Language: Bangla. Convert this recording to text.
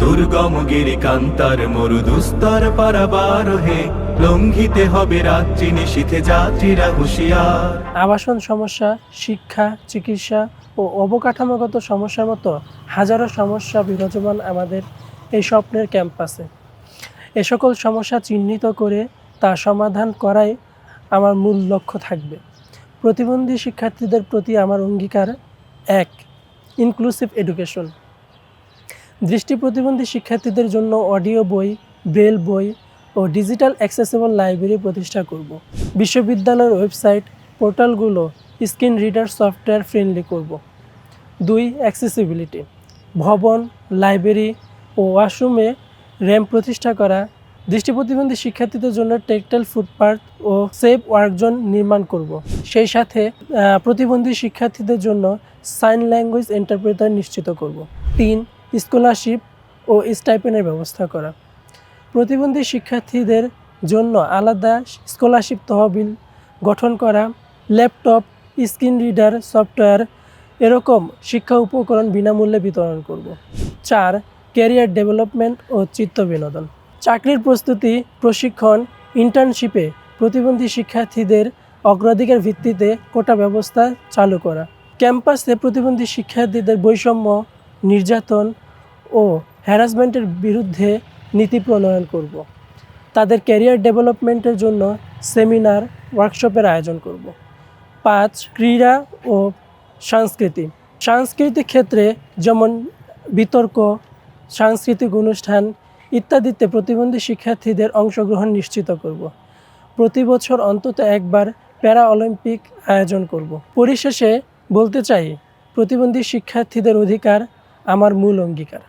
দুর্গম গিরি কান্তার মরু দুস্তর পারাবার হে, লঙ্ঘিতে হবে রাত্রি নিশীথে যাত্রীরা হুঁশিয়ার। আবাসন সমস্যা, শিক্ষা, চিকিৎসা ও অবকাঠামোগত সমস্যার মতো হাজারো সমস্যা বিরাজমান আমাদের এই স্বপ্নের ক্যাম্পাসে। এ সকল সমস্যা চিহ্নিত করে তা সমাধান করাই আমার মূল লক্ষ্য থাকবে। প্রতিবন্ধী শিক্ষার্থীদের প্রতি আমার অঙ্গীকার এক ইনক্লুসিভ এডুকেশন দৃষ্টি প্রতিবন্ধী শিক্ষার্থীদের জন্য অডিও বই, ব্রেল বই ও ডিজিটাল অ্যাক্সেসেবল লাইব্রেরি প্রতিষ্ঠা করব। বিশ্ববিদ্যালয়ের ওয়েবসাইট পোর্টালগুলো স্ক্রিন রিডার সফটওয়্যার ফ্রেন্ডলি করব। দুই, অ্যাক্সেসিবিলিটি। ভবন, লাইব্রেরি ও ওয়াশরুমে র্যাম্প প্রতিষ্ঠা করা। দৃষ্টি প্রতিবন্ধী শিক্ষার্থীদের জন্য টেকটাইল ফুটপাথ ও সেফ ওয়ার্কজন নির্মাণ করব। সেই সাথে প্রতিবন্ধী শিক্ষার্থীদের জন্য সাইন ল্যাঙ্গুয়েজ ইন্টারপ্রেটার নিশ্চিত করব। তিন স্কলারশিপ ও স্টাইপেনের ব্যবস্থা করা। প্রতিবন্ধী শিক্ষার্থীদের জন্য আলাদা স্কলারশিপ তহবিল গঠন করা, ল্যাপটপ, স্ক্রিন রিডার, সফটওয়্যার এরকম শিক্ষা উপকরণ বিনামূল্যে বিতরণ করব। চার, ক্যারিয়ার ডেভেলপমেন্ট ও চিত্ত বিনোদন। চাকরির প্রস্তুতি, প্রশিক্ষণ, ইন্টার্নশিপে প্রতিবন্ধী শিক্ষার্থীদের অগ্রাধিকার ভিত্তিতে কোটা ব্যবস্থা চালু করা। ক্যাম্পাসে প্রতিবন্ধী শিক্ষার্থীদের বৈষম্য নির্যাতন ও হ্যারাসমেন্টের বিরুদ্ধে নীতি প্রণয়ন করব। তাদের ক্যারিয়ার ডেভেলপমেন্টের জন্য সেমিনার ওয়ার্কশপের আয়োজন করব। পাঁচ, ক্রীড়া ও সংস্কৃতি। সাংস্কৃতিক ক্ষেত্রে যেমন বিতর্ক, সাংস্কৃতিক অনুষ্ঠান ইত্যাদিতে প্রতিবন্ধী শিক্ষার্থীদের অংশগ্রহণ নিশ্চিত করব। প্রতি বছর অন্তত একবার প্যারা অলিম্পিক আয়োজন করব। পরিশেষে বলতে চাই, প্রতিবন্ধী শিক্ষার্থীদের অধিকার আমার মূল অঙ্গীকার।